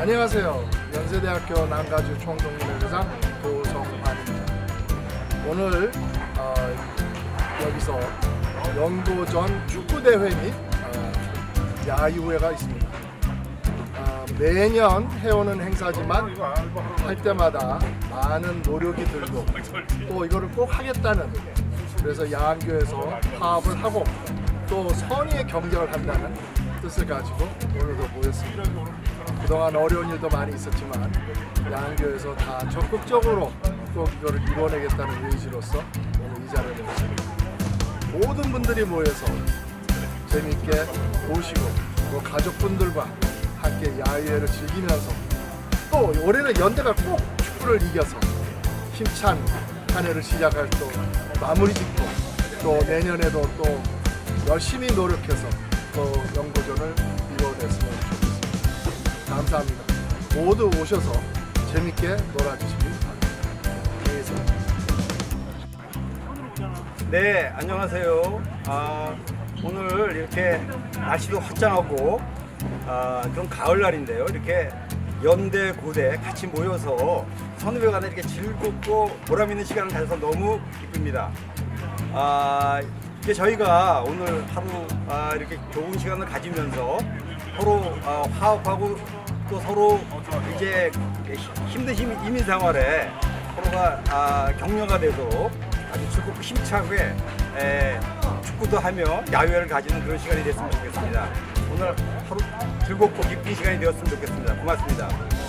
안녕하세요. 연세대학교 남가주 총동문회장 도성환입니다. 오늘 어, 여기서 영도전 축구대회 및 어, 야유회가 있습니다. 어, 매년 해오는 행사지만 할 때마다 많은 노력이 들고 또 이거를 꼭 하겠다는 그래서 야안교에서 파업을 하고 또 선의의 경쟁을 한다는 뜻을 가지고 오늘도 모였습니다. 그동안 어려운 일도 많이 있었지만 야안교에서 다 적극적으로 꼭 이거를 이뤄내겠다는 의지로서 오늘 이 자리에 모였습니다. 모든 분들이 모여서 재미있게 보시고 또 가족분들과 함께 야외를 즐기면서 또 올해는 연대가 꼭 축구를 이겨서 힘찬 한 해를 시작할 또 마무리 짓고 또 내년에도 또 열심히 노력해서 또 감사합니다. 모두 오셔서 재밌게 놀아주시기 바랍니다. 네, 안녕하세요. 아, 오늘 이렇게 날씨도 화창하고 아, 그런 가을날인데요. 이렇게 연대, 고대 같이 모여서 선후배 간에 이렇게 즐겁고 보람 있는 시간을 가져서 너무 기쁩니다. 아, 이제 저희가 오늘 하루 아, 이렇게 좋은 시간을 가지면서 서로 아, 화합하고 또 서로 이제 힘든 이민 생활에 서로가 아, 격려가 돼서 아주 즐겁고 힘차게 에, 축구도 하며 야유회를 가지는 그런 시간이 됐으면 좋겠습니다. 오늘 하루 즐겁고 기쁜 시간이 되었으면 좋겠습니다. 고맙습니다.